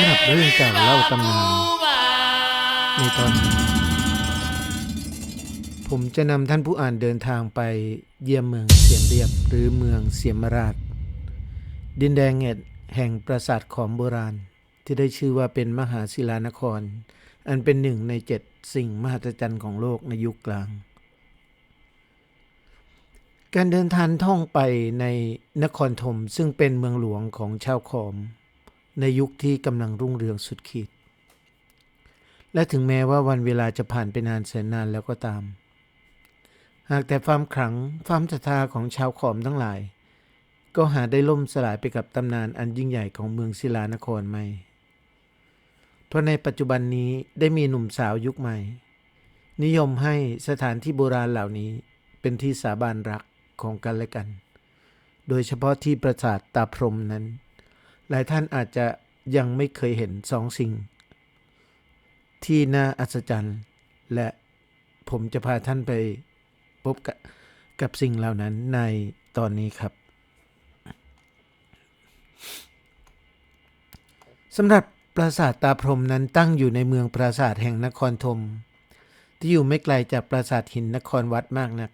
ำหรับเรื่องเก่าเล่าตำนานในตอนนี้ผมจะนำท่านผู้อ่านเดินทางไปเยี่ยมเมืองเสียมเรียบหรือเมืองเสียมราช ดินแดงแห่งแห่งปราสาทขอมโบราณ ที่ได้ชื่อว่าเป็นมหาศิลานคร อันเป็นหนึ่งในเจ็ดสิ่งมหัศจรรย์ของโลกในยุคกลาง การเดินทางท่องไปในนครธมซึ่งเป็นเมืองหลวงของชาวขอม ในยุคที่กำลังรุ่งเรืองสุดขีด และถึงแม้ว่าวันเวลาจะผ่านไปนานแสนนานแล้วก็ตาม หากแต่ความขลังความศรัทธาของชาวขอมทั้งหลาย ก็หาได้ล่มสลายไปกับตำนานอันยิ่งใหญ่ของเมืองศิลานครไม่เพราะในปัจจุบันนี้ได้มีหนุ่มสาวยุคใหม่ นิยมให้สถานที่โบราณเหล่านี้เป็นที่สาบานรักของกันและกัน โดยเฉพาะที่ปราสาทตาพรมนั้น หลายท่านอาจจะยังไม่เคยเห็นสองสิ่ง ที่น่าอัศจรรย์ และผมจะพาท่านไปพบกับกับสิ่งเหล่านั้นในตอนนี้ครับสำหรับปราสาทตาพรมนั้นตั้งอยู่ในเมืองปราสาทแห่งนครธมที่อยู่ไม่ไกลจากปราสาทหินนครวัดมากนัก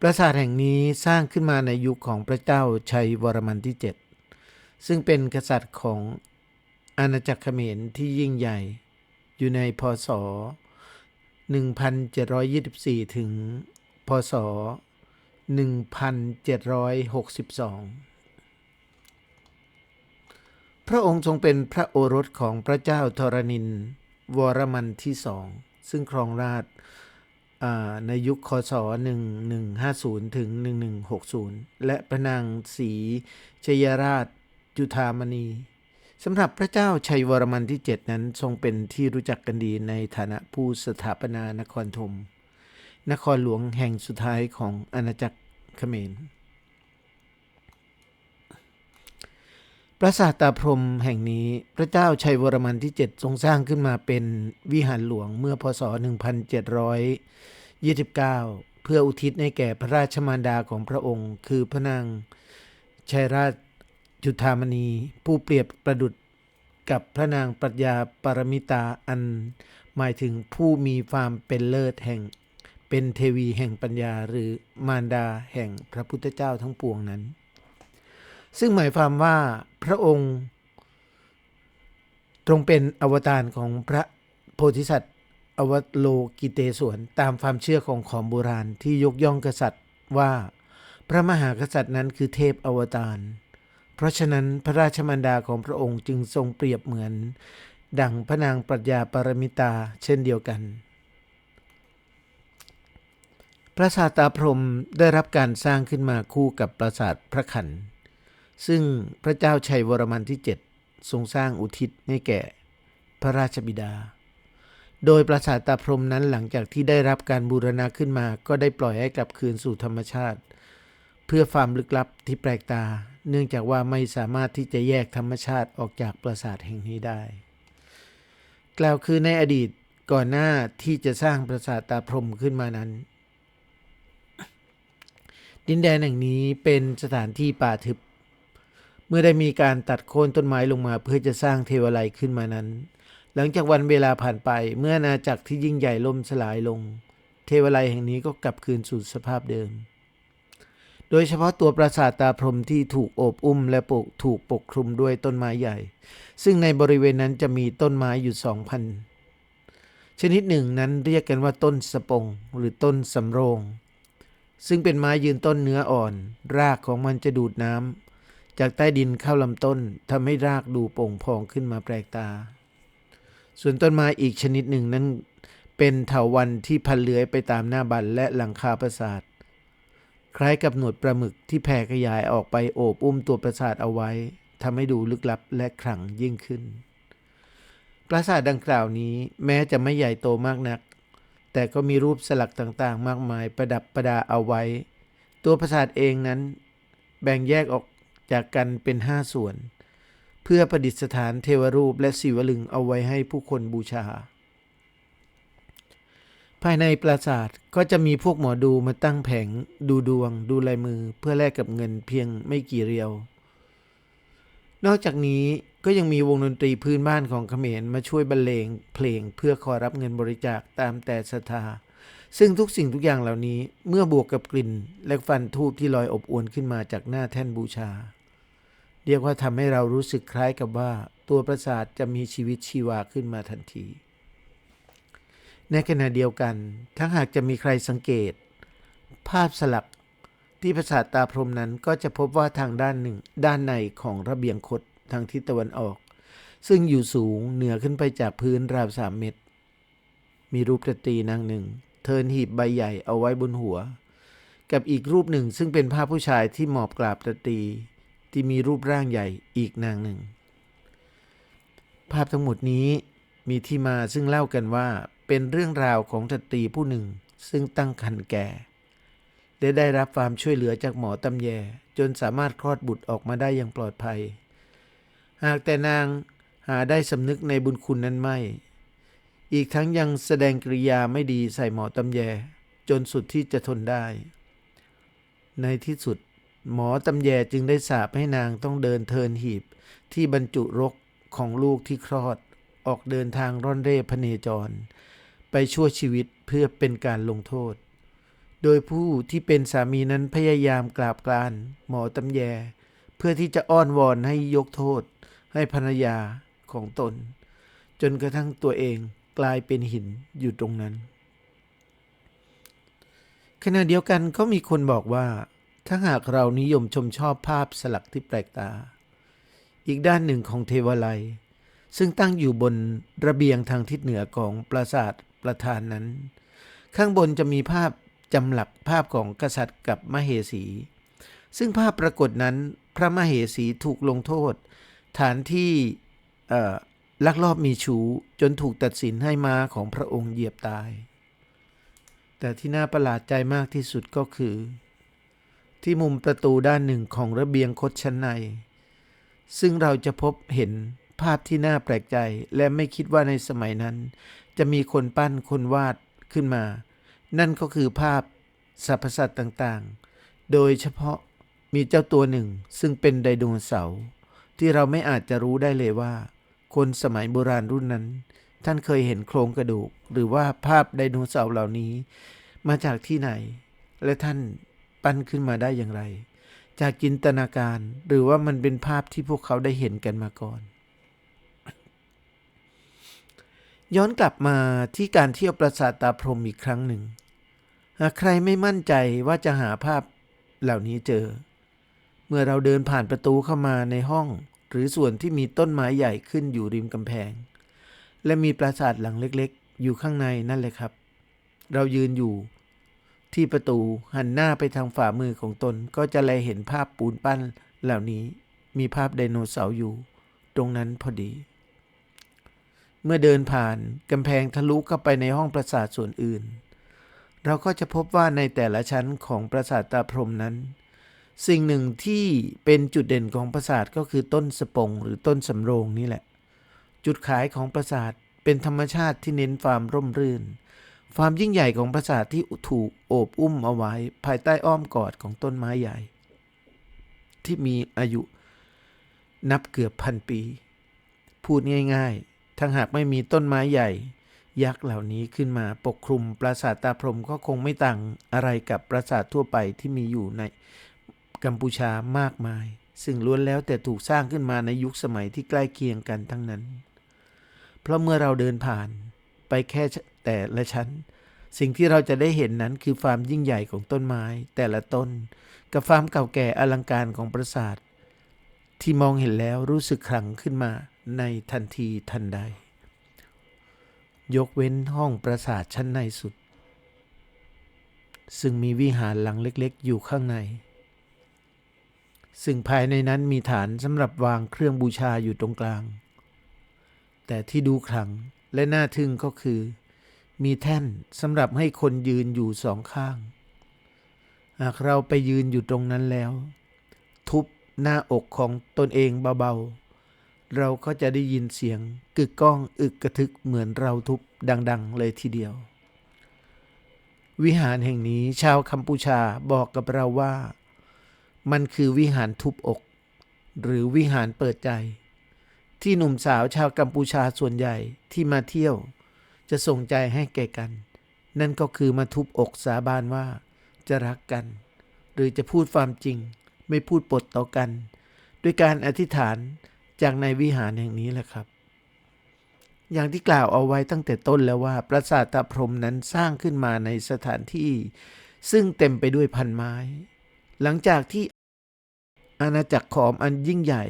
ปราสาทแห่งนี้สร้างขึ้นมาในยุคของพระเจ้าชัยวรมันที่ 7 ซึ่งเป็นกษัตริย์ของอาณาจักรเขมรที่ยิ่งใหญ่อยู่ในพศ 1724 ถึง พศ 1762 พระองค์ทรงเป็นพระโอรสของพระเจ้าธรณิน วรมันที่สองซึ่งครองราชย์อ่าในยุคคศ 1150 ถึง 1160 และพระนางศรีชยราช จุธามณีสำหรับพระเจ้าชัยวรมันที่ 7 นั้นทรงเป็นที่รู้จักกันดีในฐานะผู้สถาปนานครธม นครหลวงแห่งสุดท้ายของอาณาจักรเขมร ปราสาทตาพรหมแห่งนี้พระเจ้าชัยวรมันที่ 7 ทรงสร้างขึ้นมาเป็นวิหารหลวงเมื่อพศ 1729 เพื่ออุทิศให้แก่พระราชมารดาของพระองค์ คือพระนางชัยราช จุธามณี ผู้เปรียบประดุจกับพระนางปรัชญาปรมิตาอัน หมายถึงผู้มีความเป็นเลิศแห่ง เป็นเทวีแห่งปัญญาหรือมารดาแห่งพระพุทธเจ้าทั้งปวงนั้น ซึ่งหมายความว่าพระองค์ตรงเป็นอวตารของพระโพธิสัตว์อวโลกิเตศวนตามความเชื่อของขอมโบราณที่ยกย่องกษัตริย์ว่า พระมหากษัตริย์นั้นคือเทพอวตาร เพราะฉะนั้นพระราชมารดาของพระองค์จึงทรงเปรียบเหมือน ดังพระนางปรัชญาปรมิตาเช่นเดียวกัน ปราสาทตาพรมได้รับการสร้างขึ้นมาคู่กับปราสาทพระขัน ซึ่งพระเจ้าชัยวรมันที่ 7 ทรงสร้างอุทิศให้แก่พระราชบิดา โดยปราสาทตาพรมนั้นหลังจากที่ได้รับการบูรณะขึ้นมา ก็ได้ปล่อยให้กลับคืนสู่ธรรมชาติ เพื่อความลึกลับที่แปลกตา เนื่องจากว่าไม่สามารถที่จะแยกธรรมชาติออกจากปราสาทแห่งนี้ได้ กล่าวคือในอดีตก่อนหน้าที่จะสร้างปราสาทตาพรมขึ้นมานั้น ดินแดนแห่งนี้เป็นสถานที่ป่าทึบ เมื่อได้มีการตัดโค่นต้นไม้ลงมาเพื่อจะสร้างเทวาลัยขึ้นมานั้น หลังจากวันเวลาผ่านไปเมื่ออาณาจักรที่ยิ่งใหญ่ล่มสลายลง เทวาลัยแห่งนี้ก็กลับคืนสู่สภาพเดิม โดยเฉพาะตัวปราสาทตาพรหมที่ถูกโอบอุ้มและปกถูกปกคลุมด้วยต้นไม้ใหญ่ ซึ่งในบริเวณนั้นจะมีต้นไม้อยู่สองพันชนิดหนึ่งนั้นเรียกกันว่าต้นสปงหรือต้นสำโรง ซึ่งเป็นไม้ยืนต้นเนื้ออ่อน รากของมันจะดูดน้ำจากใต้ดินเข้าลำต้นทำให้รากดูโป่งพองขึ้นมาแปลกตา ส่วนต้นไม้อีกชนิดหนึ่งนั้นเป็นเถาวัลย์ที่พันเลื้อยไปตามหน้าบันและหลังคาปราสาท คล้ายกับหนวดปลาหมึกที่แผ่ขยายออกไปโอบอุ้มตัวปราสาทเอาไว้ทำให้ดูลึกลับและขลังยิ่งขึ้น ปราสาทดังกล่าวนี้แม้จะไม่ใหญ่โตมากนัก แต่ก็มีรูปสลักต่างๆ มากมายประดับประดาเอาไว้ ตัวปราสาทเองนั้น แบ่งแยกออกจากกันเป็นห้าส่วน เพื่อประดิษฐานเทวรูปและศิวลึงเอาไว้ให้ผู้คนบูชา ภายในปราสาทก็จะมีพวกหมอดูมาตั้งแผง ดูดวง ดูลายมือเพื่อแลกกับเงินเพียงไม่กี่เรียว นอกจากนี้ก็ยังมีวงดนตรีพื้นบ้านของเขมรมาช่วยบรรเลงเพลงเพื่อขอรับเงินบริจาคตามแต่ศรัทธา ซึ่งทุกสิ่งทุกอย่างเหล่านี้เมื่อบวกกับกลิ่น และฟันทูบที่ลอยอบอวนขึ้นมาจากหน้าแท่นบูชา เรียกว่าทำให้เรารู้สึกคล้ายกับว่า ตัวปราสาทจะมีชีวิตชีวาขึ้นมาทันที ในขณะเดียวกันถ้าหากจะมีใครสังเกต ภาพสลักที่ปราสาทตาพรมนั้นก็จะพบว่าทางด้านหนึ่ง ด้านในของระเบียงคดทางทิศตะวันออก ซึ่งอยู่สูงเหนือขึ้นไปจากพื้นราวสามเมตร มีรูปสตรีนางหนึ่ง เทินหีบใบใหญ่เอาไว้บนหัว กับอีกรูปหนึ่งซึ่งเป็นภาพผู้ชายที่หมอบกราบสตรีที่มีรูปร่างใหญ่อีกนางหนึ่ง ภาพทั้งหมดนี้มีที่มาซึ่งเล่ากันว่า เป็นเรื่องราวของสตรีผู้หนึ่งซึ่งตั้งครรภ์แก่ ได้ได้รับความช่วยเหลือจากหมอตำแย จนสามารถคลอดบุตรออกมาได้อย่างปลอดภัย หากแต่นางหาได้สำนึกในบุญคุณนั้นไม่ อีกทั้งยังแสดงกริยาไม่ดีใส่หมอตำแย จนสุดที่จะทนได้ ในที่สุด หมอตำแยจึงได้สาปให้นางต้องเดินเทินหีบที่บรรจุรกของลูกที่คลอด ออกเดินทางร่อนเร่พเนจร ไปชั่วชีวิตเพื่อเป็นการลงโทษ โดยผู้ที่เป็นสามีนั้นพยายามกราบกรานหมอตำแย เพื่อที่จะอ้อนวอนให้ยกโทษ ให้ภรรยาของตน จนกระทั่งตัวเองกลายเป็นหินอยู่ตรงนั้น ขณะเดียวกันก็มีคนบอกว่า ถ้าหากเรานิยมชมชอบภาพสลักที่แปลกตา อีกด้านหนึ่งของเทวาลัย ซึ่งตั้งอยู่บนระเบียงทางทิศเหนือของปราสาทประธานนั้น ข้างบนจะมีภาพจำหลักภาพของกษัตริย์กับมเหสี ซึ่งภาพปรากฏนั้นพระมเหสีถูกลงโทษ ฐานที่ลักลอบมีชู้จนถูกตัดสินให้มาของพระองค์เหยียบตาย แต่ที่น่าประหลาดใจมากที่สุดก็คือ ที่มุมประตูด้านหนึ่งของระเบียงคดชั้นใน ซึ่งเราจะพบเห็น ภาพที่น่าแปลกใจ และไม่คิดว่าในสมัยนั้น จะมีคนปั้นคนวาดขึ้นมา นั่นก็คือภาพสรรพสัตว์ต่างๆ โดยเฉพาะมีเจ้าตัวหนึ่งซึ่งเป็นไดโนเสาร์ที่เราไม่อาจจะรู้ได้เลยว่า คนสมัยโบราณรุ่นนั้น ท่านเคยเห็นโครงกระดูก หรือว่าภาพไดโนเสาร์เหล่านี้ มาจากที่ไหน และท่านปั้นขึ้นมาได้อย่างไร จากจินตนาการหรือว่ามันเป็นภาพที่พวกเขาได้เห็นกันมาก่อน ย้อนกลับมาที่การเที่ยวปราสาทตาพรมอีกครั้งหนึ่ง หากใครไม่มั่นใจว่าจะหาภาพเหล่านี้เจอ เมื่อเราเดินผ่านประตูเข้ามาในห้อง หรือส่วนที่มีต้นไม้ใหญ่ขึ้นอยู่ริมกำแพง และมีปราสาทหลังเล็กๆ อยู่ข้างในนั่นเลยครับ เรายืนอยู่ที่ประตูหันหน้าไปทางฝ่ามือของตนก็จะแลเห็นภาพปูนปั้นเหล่านี้มีภาพไดโนเสาร์อยู่ ตรงนั้นพอดี เมื่อเดินผ่านกำแพงทะลุเข้าไปในห้องปราสาทส่วนอื่น เราก็จะพบว่าในแต่ละชั้นของปราสาทตาพรหมนั้น สิ่งหนึ่งที่เป็นจุดเด่นของปราสาทก็คือต้นสปงหรือต้นสำโรงนี่แหละ จุดขายของปราสาทเป็นธรรมชาติที่เน้นความร่มรื่น ความยิ่งใหญ่ของปราสาทที่ถูกโอบอุ้มเอาไว้ ภายใต้อ้อมกอดของต้นไม้ใหญ่ ที่มีอายุนับเกือบพันปี พูดง่าย ๆ ถ้าหากไม่มีต้นไม้ใหญ่ ยักษ์เหล่านี้ขึ้นมาปกคลุมปราสาทตาพรมก็คงไม่ต่างอะไรกับปราสาททั่วไปที่มีอยู่ในกัมพูชามากมาย ซึ่งล้วนแล้วแต่ถูกสร้างขึ้นมาในยุคสมัยที่ใกล้เคียงกันทั้งนั้น เพราะเมื่อเราเดินผ่านไปแค่แต่ละชั้น สิ่งที่เราจะได้เห็นนั้นคือความยิ่งใหญ่ของต้นไม้ แต่ละต้น กับความเก่าแก่อลังการของปราสาทที่มองเห็นแล้วรู้สึกขลังขึ้นมา ในทันทีทันใด ยกเว้นห้องปราสาทชั้นในสุด ซึ่งมีวิหารหลังเล็กๆ อยู่ข้างใน ซึ่งภายในนั้นมีฐานสำหรับวางเครื่องบูชาอยู่ตรงกลาง แต่ที่ดูขลังและน่าทึ่งก็คือ มีแท่นสำหรับให้คนยืนอยู่สองข้าง หากเราไปยืนอยู่ตรงนั้นแล้ว ทุบหน้าอกของตนเองเบาๆ เราก็จะได้ยินเสียงกึกก้องอึกกระทึกเหมือนเราทุบดัง ๆ เลยทีเดียว วิหารแห่งนี้ชาวกัมพูชาบอกกับเราว่า มันคือวิหารทุบอก หรือวิหารเปิดใจ ที่หนุ่มสาวชาวกัมพูชาส่วนใหญ่ที่มาเที่ยว จะส่งใจให้แก่กัน นั่นก็คือมาทุบอกสาบานว่า จะรักกัน หรือจะพูดความจริง ไม่พูดปดต่อกัน ด้วยการอธิษฐาน จากในวิหารแห่งนี้แหละครับ อย่างที่กล่าวเอาไว้ตั้งแต่ต้นแล้วว่า ปราสาทตาพรมนั้นสร้างขึ้นมาในสถานที่ ซึ่งเต็มไปด้วยพันไม้ หลังจากที่อาณาจักรขอมอันยิ่งใหญ่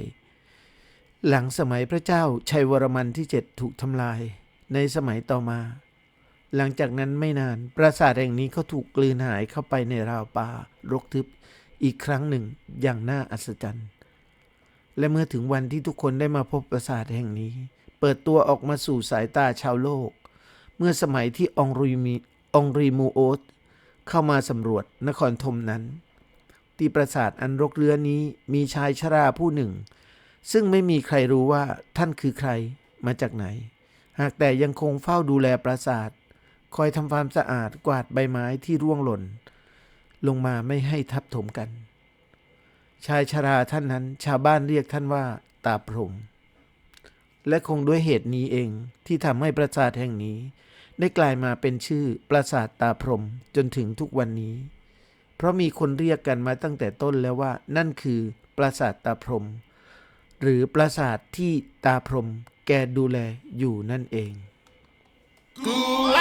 หลังสมัยพระเจ้าชัยวรมันที่เจ็ดถูกทำลายในสมัยต่อมา หลังจากนั้นไม่นาน ปราสาทแห่งนี้ก็ถูกกลืนหายเข้าไปในราวป่ารกทึบอีกครั้งหนึ่งอย่างน่าอัศจรรย์ และเมื่อถึงวันที่ทุกคนได้มาพบปราสาทแห่งนี้ เปิดตัวออกมาสู่สายตาชาวโลก เมื่อสมัยที่องรีมีองรีมูโอตเข้ามาสำรวจนครธมนั้น ที่ปราสาทอันรกเรื้อนี้มีชายชราผู้หนึ่ง ซึ่งไม่มีใครรู้ว่าท่านคือใครมาจากไหน หากแต่ยังคงเฝ้าดูแลปราสาท คอยทำความสะอาดกวาดใบไม้ที่ร่วงหล่น ลงมาไม่ให้ทับถมกัน ชายชราท่านนั้น ชาวบ้านเรียกท่านว่า ตาพรหมและคงด้วยเหตุนี้เองที่ทำให้ปราสาทแห่งนี้ ได้กลายมาเป็นชื่อปราสาทตาพรหมจนถึงทุกวันนี้ เพราะมีคนเรียกกันมาตั้งแต่ต้นแล้วว่า นั่นคือปราสาทตาพรหมหรือปราสาทที่ตาพรหมแกดูแลอยู่นั่นเอง Gua